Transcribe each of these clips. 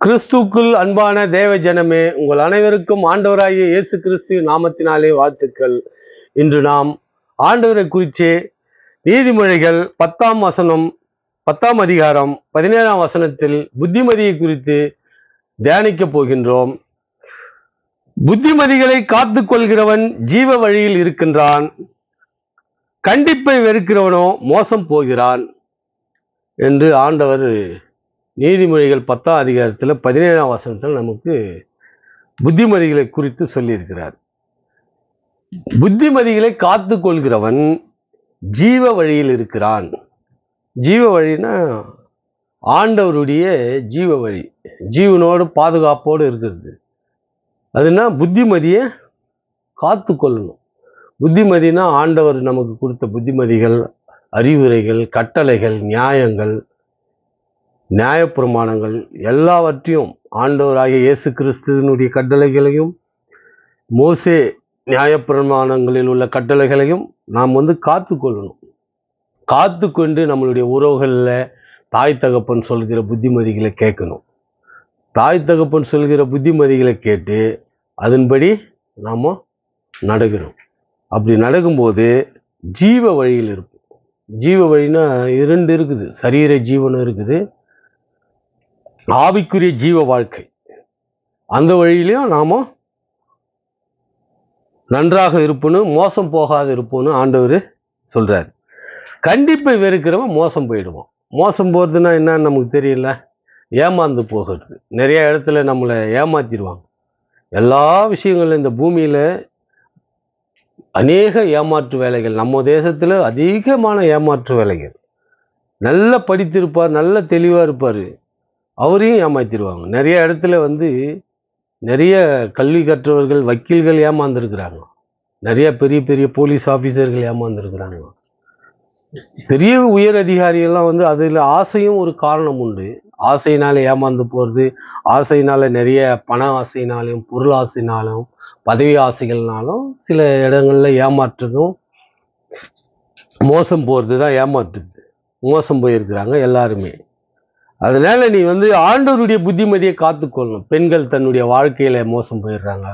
கிறிஸ்துக்குள் அன்பான தேவ ஜனமே உங்கள் அனைவருக்கும் ஆண்டவராகிய இயேசு கிறிஸ்து நாமத்தினாலே வாழ்த்துக்கள். இன்று நாம் ஆண்டவரை குறித்து நீதிமொழிகள் பத்தாம் வசனம் பத்தாம் அதிகாரம் பதினேழாம் வசனத்தில் புத்திமதியை குறித்து தியானிக்கப் போகின்றோம். புத்திமதிகளை காத்து கொள்கிறவன் ஜீவ வழியில் இருக்கின்றான். கண்டிப்பை வெறுக்கிறவனோ மோசம் போகிறான் என்று ஆண்டவர் நீதிமொழிகள் பத்தாம் அதிகாரத்தில் பதினேழாம் வசனத்தில் நமக்கு புத்திமதிகளை குறித்து சொல்லியிருக்கிறார். புத்திமதிகளை காத்து கொள்கிறவன் ஜீவ வழியில் இருக்கிறான். ஜீவ வழினா ஆண்டவருடைய ஜீவ வழி ஜீவனோடு பாதுகாப்போடு இருக்கிறது. அதுனா புத்திமதியை காத்து கொள்ளணும். புத்திமதினா ஆண்டவர் நமக்கு கொடுத்த புத்திமதிகள் அறிவுரைகள் கட்டளைகள் நியாயங்கள் நியாயப்பிரமாணங்கள் எல்லாவற்றையும் ஆண்டவராகிய இயேசு கிறிஸ்துவனுடைய கட்டளைகளையும் மோசே நியாயப்பிரமாணங்களில் உள்ள கட்டளைகளையும் நாம் வந்து காத்து கொள்ளணும். காத்து கொண்டு நம்மளுடைய உறவுகளில் தாய் தகப்பன் சொல்கிற புத்திமதிகளை கேட்கணும். தாய் தகப்பன் சொல்கிற புத்திமதிகளை கேட்டு அதன்படி நாம் நடக்கணும். அப்படி நடக்கும்போது ஜீவ வழியில் இருப்போம். ஜீவ வழினா இரண்டு இருக்குது. சரீர ஜீவனம் இருக்குது. ஆவிக்குரிய ஜீவ வாழ்க்கை. அந்த வழியிலையும் நாம நன்றாக இருப்பணும் மோசம் போகாது இருப்போன்னு ஆண்டவர் சொல்றாரு. கண்டிப்பை வெறுக்கிறவன் மோசம் போயிடுவான். மோசம் போகிறதுனா என்னன்னு நமக்கு தெரியல. ஏமாந்து போகிறது. நிறைய இடத்துல நம்மளை ஏமாத்திடுவாங்க. எல்லா விஷயங்களும் இந்த பூமியில் அநேக ஏமாற்று வேலைகள். நம்ம தேசத்தில் அதிகமான ஏமாற்று வேலைகள். நல்ல படித்திருப்பார் நல்ல தெளிவாக இருப்பார். அவரையும் ஏமாத்திடுவாங்க. நிறைய இடத்துல வந்து நிறைய கல்வி கற்றவர்கள் வக்கீல்கள் ஏமாந்துருக்குறாங்க. நிறைய பெரிய பெரிய போலீஸ் ஆஃபீஸர்கள் ஏமாந்துருக்குறாங்க. பெரிய உயர் அதிகாரிகள்லாம் வந்து அதில் ஆசையும் ஒரு காரணம் உண்டு. ஆசையினால் ஏமாந்து போகிறது ஆசையினால் நிறைய பண ஆசையினாலும் பொருள் ஆசைனாலும் பதவி ஆசைகள்னாலும் சில இடங்களில் ஏமாற்றுறதும் மோசம் போகிறது தான் ஏமாற்றுது. மோசம் போயிருக்கிறாங்க எல்லாருமே. அதனால நீ வந்து ஆண்டவருடைய புத்திமதியை காத்துக்கொள்ளணும். பெண்கள் தன்னுடைய வாழ்க்கையில மோசம் போயிடுறாங்க.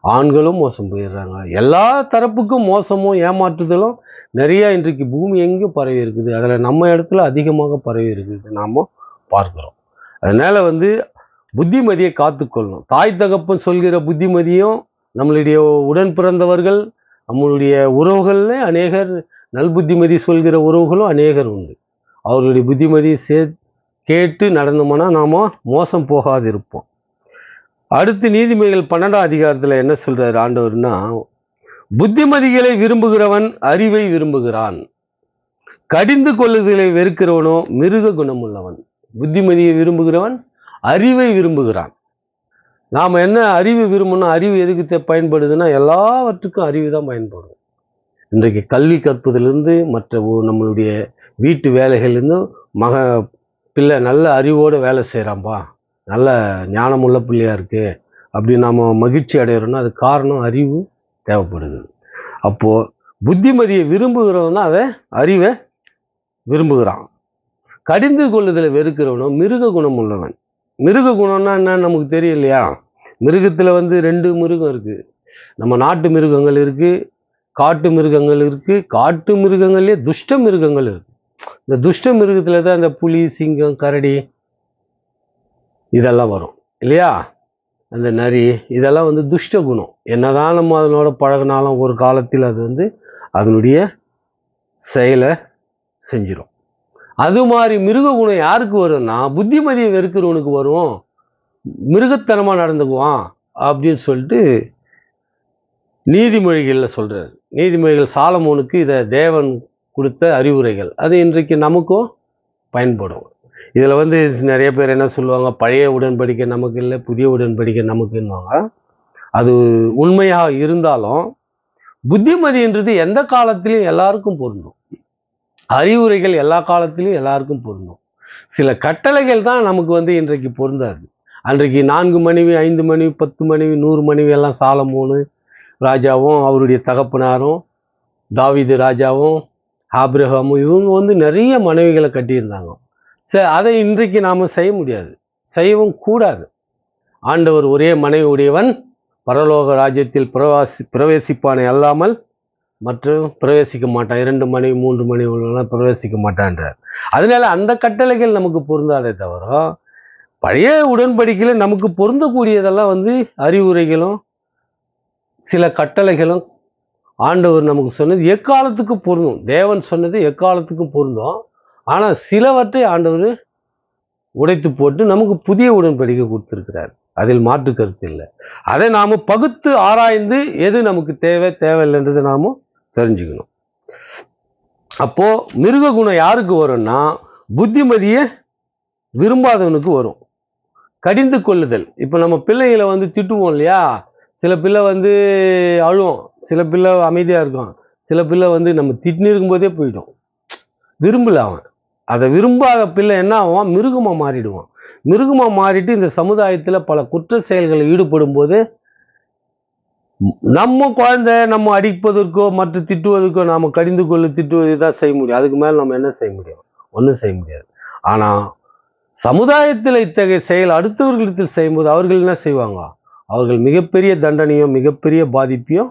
ஆண்களும் மோசம் போயிடுறாங்க. எல்லா தரப்புக்கும் மோசமும் ஏமாற்றுதலும் நிறையா இன்றைக்கு பூமி எங்கேயும் பரவி இருக்குது. அதில் நம்ம இடத்துல அதிகமாக பரவி இருக்குது. நாம் பார்க்குறோம். அதனால வந்து புத்திமதியை காத்துக்கொள்ளணும். தாய் தகப்பன் சொல்கிற புத்திமதியும் நம்மளுடைய உடன் பிறந்தவர்கள் நம்மளுடைய உறவுகள்னு அநேகர் நல் புத்திமதி சொல்கிற உறவுகளும் அநேகர் உண்டு. அவர்களுடைய புத்திமதியை சே கேட்டு நடந்தோம்னா நாம் மோசம் போகாது இருப்போம் அடுத்து நீதிமொழிகள் பன்னெண்டாம் அதிகாரத்தில் என்ன சொல்கிறார் ஆண்டவர்னா புத்திமதிகளை விரும்புகிறவன் அறிவை விரும்புகிறான். கடிந்து கொள்ளுதலை வெறுக்கிறவனோ மிருக குணமுள்ளவன். புத்திமதியை விரும்புகிறவன் அறிவை விரும்புகிறான். நாம் என்ன அறிவு விரும்பணும் அறிவு எதுக்கு பயன்படுதுன்னா எல்லாவற்றுக்கும் அறிவு தான் பயன்படும். இன்றைக்கு கல்வி கற்பதிலிருந்து மற்ற நம்மளுடைய வீட்டு வேலைகள்லேருந்து மக பிள்ளை நல்ல அறிவோடு வேலை செய்கிறான்பா நல்ல ஞானமுள்ள பிள்ளையா இருக்கு. அப்படி நாம் மகிழ்ச்சி அடைகிறோம்னா அது காரணம் அறிவு தேவைப்படுது. அப்போது புத்திமதியை விரும்புகிறவன் தான் அதை அறிவை விரும்புகிறான். கடிந்து கொள்ளுதலை வெறுக்கிறவனும் மிருக குணம் உள்ளவன். மிருக குணம்னா என்னன்னு நமக்கு தெரியலையா? மிருகத்தில் வந்து ரெண்டு மிருகம் இருக்குது நம்ம நாட்டு மிருகங்கள் இருக்குது காட்டு மிருகங்கள் இருக்குது காட்டு மிருகங்கள்லேயே துஷ்ட மிருகங்கள் இருக்குது இந்த துஷ்ட மிருகத்தில் தான் இந்த புலி சிங்கம் கரடி இதெல்லாம் வரும். இல்லையா? அந்த நரி இதெல்லாம் வந்து துஷ்ட குணம். என்னதான் நம்ம அதனோட பழகினாலும் ஒரு காலத்தில் அது வந்து அதனுடைய செயலை செஞ்சிடும் அது மாதிரி மிருக குணம் யாருக்கு வரும்னா புத்திமதியை வெறுக்கிறவனுக்கு வரும். மிருகத்தனமாக நடந்துக்குவான் அப்படின்னு சொல்லிட்டு நீதிமொழிகளில் சொல்றாரு. நீதிமொழிகள் சாலமோனுக்கு இதை தேவன் கொடுத்த அறிவுரைகள். அது இன்றைக்கு நமக்கும் பயன்படும். இதில் வந்து நிறைய பேர் என்ன சொல்லுவாங்க? பழைய உடன்படிக்கை நமக்கு இல்லை புதிய உடன்படிக்கை நமக்குன்னுவாங்க அது உண்மையாக இருந்தாலும் புத்திமதின்றது எந்த காலத்திலையும் எல்லாருக்கும் பொருந்தும். அறிவுரைகள் எல்லா காலத்திலையும் எல்லாருக்கும் பொருந்தும். சில கட்டளைகள் தான் நமக்கு வந்து இன்றைக்கு பொருந்தாது. அன்றைக்கு நான்கு மனைவி ஐந்து மனைவி பத்து மனைவி நூறு மனைவி எல்லாம் சாலமோனு ராஜாவும் அவருடைய தகப்பனாரும் தாவீது ராஜாவும் ஆபிரகாமும் இவங்க வந்து நிறைய மனைவிகளை கட்டியிருந்தாங்க. சரி அதை இன்றைக்கு நாம் செய்ய முடியாது. செய்யவும் கூடாது. ஆண்டவர் ஒரே மனைவி உடையவன் பரலோக ராஜ்யத்தில் பிரவாசி பிரவேசிப்பானே அல்லாமல் மற்றும் பிரவேசிக்க மாட்டான். இரண்டு மனைவி மூன்று மனைவி பிரவேசிக்க மாட்டான்றார். அதனால அந்த கட்டளைகள் நமக்கு பொருந்தாதே தவிர பழைய உடன்படிக்கையில் நமக்கு பொருந்தக்கூடியதெல்லாம் வந்து அறிவுரைகளும் சில கட்டளைகளும் ஆண்டவர் நமக்கு சொன்னது எக்காலத்துக்கு பொருந்தும். தேவன் சொன்னது எக்காலத்துக்கும் பொருந்தும். ஆனால் சிலவற்றை ஆண்டவர் உடைத்து போட்டு நமக்கு புதிய உடன்படிக்கை கொடுத்துருக்கிறார். அதில் மாற்று கருத்து இல்லை. அதை நாம் பகுத்து ஆராய்ந்து எது நமக்கு தேவை தேவையில்லைன்றதை நாம் தெரிஞ்சுக்கணும். அப்போ மிருக குணம் யாருக்கு வரும்னா புத்திமதியை விரும்பாதவனுக்கு வரும். கடிந்து கொள்ளுதல். இப்போ நம்ம பிள்ளைகளை வந்து திட்டுவோம் இல்லையா? சில பிள்ளை வந்து அழுவும் சில பிள்ளை அமைதியாக இருக்கும் சில பிள்ளை வந்து நம்ம திட்டின்னு இருக்கும்போதே போயிடும். விரும்பல அவன். அதை விரும்பாத பிள்ளை என்ன ஆவான்? மிருகமாக மாறிடுவான். மிருகமாக மாறிட்டு இந்த சமுதாயத்தில் பல குற்ற செயல்களில் ஈடுபடும் போது நம்ம குழந்தை நம்ம அடிப்பதற்கோ மற்ற திட்டுவதற்கோ நாம கடிந்து கொள்ளு திட்டுவது தான் செய்ய முடியும். அதுக்கு மேல நம்ம என்ன செய்ய முடியும்? ஒன்றும் செய்ய முடியாது. ஆனா சமுதாயத்தில் இத்தகைய செயல் அடுத்தவர்களிடத்தில் செய்யும்போது அவர்கள் என்ன செய்வாங்க? அவர்கள் மிகப்பெரிய தண்டனையும் மிகப்பெரிய பாதிப்பையும்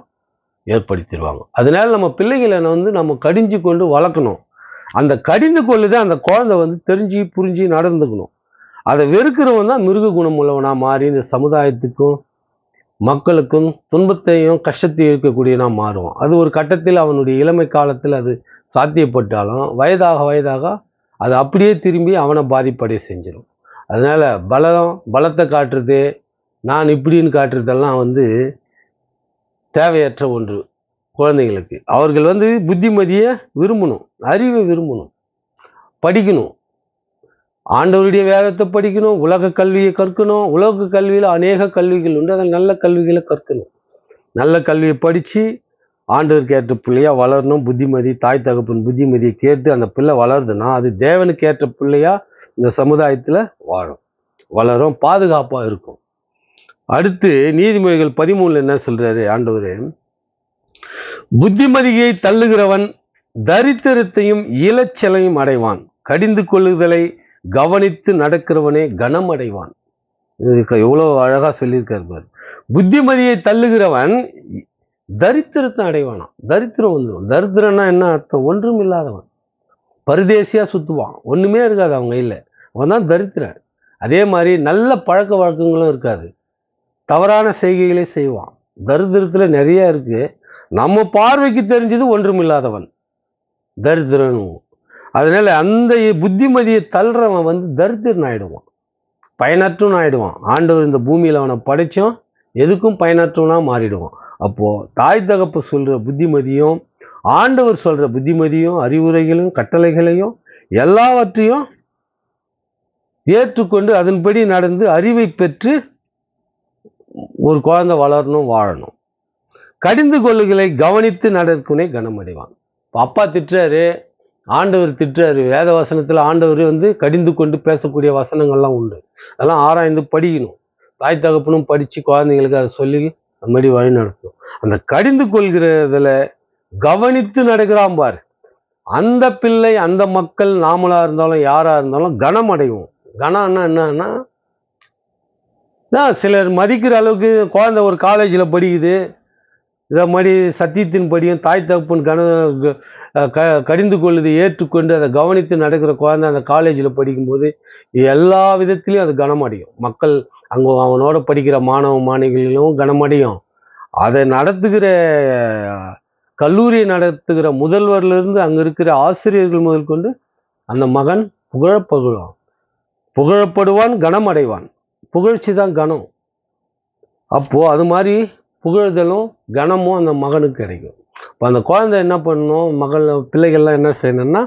ஏற்படுத்திடுவாங்க. அதனால நம்ம பிள்ளைகளை வந்து நம்ம கடிஞ்சு கொண்டு வளர்க்கணும். அந்த கடிந்து கொள்ளுதே அந்த குழந்தை வந்து தெரிஞ்சு புரிஞ்சு நடந்துக்கணும். அதை வெறுக்கிறவன் தான் மிருக குணம் உள்ளவனாக மாறி இந்த சமுதாயத்துக்கும் மக்களுக்கும் துன்பத்தையும் கஷ்டத்தையும் இருக்கக்கூடியனா மாறுவான். அது ஒரு கட்டத்தில் அவனுடைய இளமை காலத்தில் அது சாத்தியப்பட்டாலும் வயதாக வயதாக அது அப்படியே திரும்பி அவனை பாதிப்படைய செஞ்சிடும். அதனால் பலம் பலத்தை காட்டுறது நான் இப்படின்னு காட்டுறதெல்லாம் வந்து தேவையற்ற ஒன்று குழந்தைங்களுக்கு அவர்கள் வந்து புத்திமதியை விரும்பணும் அறிவை விரும்பணும் படிக்கணும். ஆண்டவருடைய வேதத்தை படிக்கணும் உலக கல்வியை கற்கணும் உலக கல்வியில் அநேக கல்விகள் உண்டு. அதில் நல்ல கல்விகளை கற்கணும். நல்ல கல்வியை படித்து ஆண்டவருக்கு ஏற்ற பிள்ளையாக வளரணும். புத்திமதி தாய் தகப்பன் புத்திமதியை கேட்டு அந்த பிள்ளை வளருதுன்னா அது தேவனுக்கு ஏற்ற பிள்ளையாக இந்த சமுதாயத்தில் வாழும். வளரும் பாதுகாப்பாக இருக்கும். அடுத்து நீதிமொழிகள் பதிமூணுல என்ன சொல்கிறாரு ஆண்டவர்? புத்திமதியை தள்ளுகிறவன் தரித்திரத்தையும் இளச்சலையும் அடைவான். கடிந்து கொள்ளுதலை கவனித்து நடக்கிறவனே கனம் அடைவான். எவ்வளோ அழகாக சொல்லியிருக்காரு பார். புத்திமதியை தள்ளுகிறவன் தரித்திரத்தை அடைவானாம். தரித்திரம் வந்துடும் தரித்திரம்னா என்ன அர்த்தம்? ஒன்றும் இல்லாதவன். பரிதேசியாக சுற்றுவான் ஒன்றுமே இருக்காது அவங்க கையில் அவன் தான் தரித்திரன். அதே மாதிரி நல்ல பழக்க வழக்கங்களும் இருக்காது. தவறான செய்கைகளை செய்வான். தரித்திரத்தில் நிறைய இருக்கு. நம்ம பார்வைக்கு தெரிஞ்சது ஒன்றுமில்லாதவன். தரித்திரன். அதனால அந்த புத்திமதியை தள்ளுறவன் வந்து தரித்திரன் ஆயிடுவான். பயனற்றும் ஆயிடுவான். ஆண்டவர் இந்த பூமியில் அவனை படைச்சோம். எதுக்கும் பயனற்றவனாக மாறிடுவான். அப்போ தாய் தகப்பு சொல்ற புத்திமதியும் ஆண்டவர் சொல்ற புத்திமதியும் அறிவுரைகளும் கட்டளைகளையும் எல்லாவற்றையும் ஏற்றுக்கொண்டு அதன்படி நடந்து அறிவை பெற்று ஒரு குழந்தை வளரணும் வாழணும். கடிந்து கொள்ளுகளை கவனித்து நடக்குனே கனமடைவான் இப்போ அப்பா திட்டுறாரு ஆண்டவர் திட்டுறாரு. வேத வசனத்தில் ஆண்டவர் வந்து கடிந்து கொண்டு பேசக்கூடிய வசனங்கள்லாம் உண்டு. அதெல்லாம் ஆராய்ந்து படிக்கணும். தாய் தகப்பனும் படித்து குழந்தைங்களுக்கு அதை சொல்லி அந்த மாதிரி வழி நடத்தும். அந்த கடிந்து கொள்கிறதுல கவனித்து நடக்கிறான் பார். அந்த பிள்ளை அந்த மக்கள் நாமளா இருந்தாலும் யாராக இருந்தாலும் கனம் அடைவோம் கனம்னா என்னன்னா தான் சிலர் மதிக்கிற அளவுக்கு குழந்தை ஒரு காலேஜில் படிக்குது. இதை மாதிரி சத்தியத்தின் படியும் தாய் தகப்பன் கன க- க கடிந்து கொள்ளுது ஏற்றுக்கொண்டு அதை கவனித்து நடக்கிற குழந்தை அந்த காலேஜில் படிக்கும்போது எல்லா விதத்திலையும் அது கனமடையும். மக்கள் அங்கே அவனோட படிக்கிற மாணவ மாணவிகளிலும் கனமடையும். அதை நடத்துகிற கல்லூரியை நடத்துகிற முதல்வர்லேருந்து அங்கே இருக்கிற ஆசிரியர்கள் முதல் கொண்டு அந்த மகன் புகழப்படுவான் புகழப்படுவான் கனமடைவான். புகழ்ச்சி தான் கனம் அப்போ அது மாதிரி புகழுதலும் கனமும் அந்த மகனுக்கு கிடைக்கும். இப்போ அந்த குழந்தை என்ன பண்ணணும்? மகள் பிள்ளைகள்லாம் என்ன செய்யணும்னா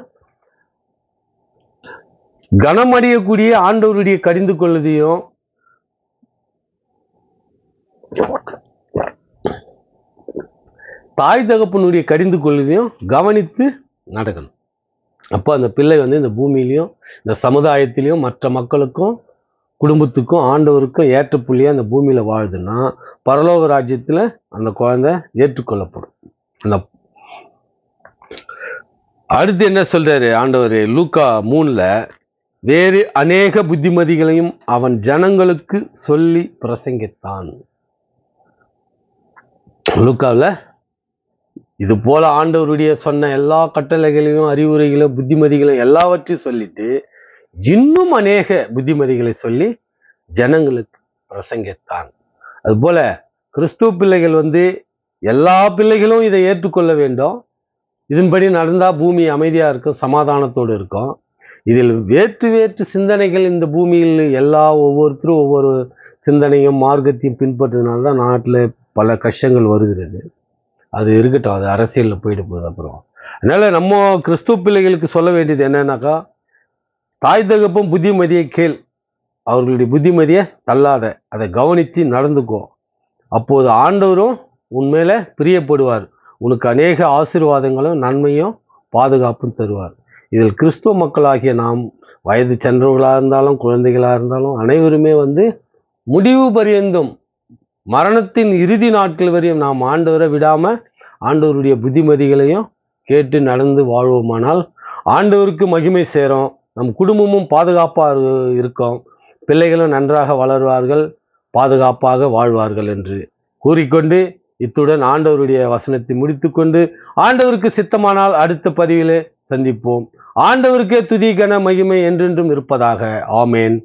கனமடையக்கூடிய ஆண்டவருடைய கடிந்து கொள்ளுதையும் தாய் தகப்பனுடைய கடிந்து கொள்ளுதையும் கவனித்து நடக்கணும். அப்போ அந்த பிள்ளை வந்து இந்த பூமியிலையும் இந்த சமுதாயத்திலையும் மற்ற மக்களுக்கும் குடும்பத்துக்கும் ஆண்டவருக்கும் ஏற்ற புள்ளியாக அந்த பூமியில வாழுதுன்னா பரலோக ராஜ்யத்தில் அந்த குழந்தை ஏற்றுக்கொள்ளப்படும். அந்த அடுத்து என்ன சொல்றாரு ஆண்டவர்? லூக்கா மூணுல வேறு அநேக புத்திமதிகளையும் அவன் ஜனங்களுக்கு சொல்லி பிரசங்கித்தான். லூக்காவில் இது போல ஆண்டவருடைய சொன்ன எல்லா கட்டளைகளையும் அறிவுரைகளையும் புத்திமதிகளையும் எல்லாவற்றையும் சொல்லிட்டு இன்னும் அநேக புத்திமதிகளை சொல்லி ஜனங்களுக்கு பிரசங்கித்தான். அதுபோல கிறிஸ்துவ பிள்ளைகள் வந்து எல்லா பிள்ளைகளும் இதை ஏற்றுக்கொள்ள வேண்டும். இதன்படி நடந்தா பூமி அமைதியா இருக்கும் சமாதானத்தோடு இருக்கும். இதில் வேற்று வேற்று சிந்தனைகள் இந்த பூமியில் எல்லா ஒவ்வொருத்தரும் ஒவ்வொரு சிந்தனையும் மார்க்கத்தையும் பின்பற்றதுனால தான் நாட்டில் பல கஷ்டங்கள் வருகிறது. அது இருக்கட்டும் அது அரசியலில் போயிட்டு போகுது அப்புறம். அதனால நம்ம கிறிஸ்துவ பிள்ளைகளுக்கு சொல்ல வேண்டியது என்னன்னாக்கா தாய் தகப்பும் புத்திமதியை கேள். அவர்களுடைய புத்திமதியை தள்ளாத அதை கவனித்து நடந்துக்கோ. அப்போது ஆண்டவரும் உன்மேல பிரியப்படுவார். உனக்கு அநேக ஆசீர்வாதங்களும் நன்மையும் பாதுகாப்பும் தருவார். இதில் கிறிஸ்துவ மக்களாகிய நாம் வயது சென்றவர்களாக இருந்தாலும் குழந்தைகளாக இருந்தாலும் அனைவருமே வந்து முடிவு பரியந்தும் மரணத்தின் இறுதி நாட்கள் வரையும் நாம் ஆண்டவரை விடாமல் ஆண்டவருடைய புத்திமதிகளையும் கேட்டு நடந்து வாழ்வோமானால் ஆண்டவருக்கு மகிமை சேரும். நம் குடும்பமும் பாதுகாப்பாக இருக்கும். பிள்ளைகளும் நன்றாக வளர்வார்கள் பாதுகாப்பாக வாழ்வார்கள் என்று கூறிக்கொண்டு இத்துடன் ஆண்டவருடைய வசனத்தை முடித்துக்கொண்டு ஆண்டவருக்கு சித்தமானால் அடுத்த பதிவிலே சந்திப்போம். ஆண்டவருக்கே துதி கன மகிமை என்றென்றும் இருப்பதாக. ஆமேன்.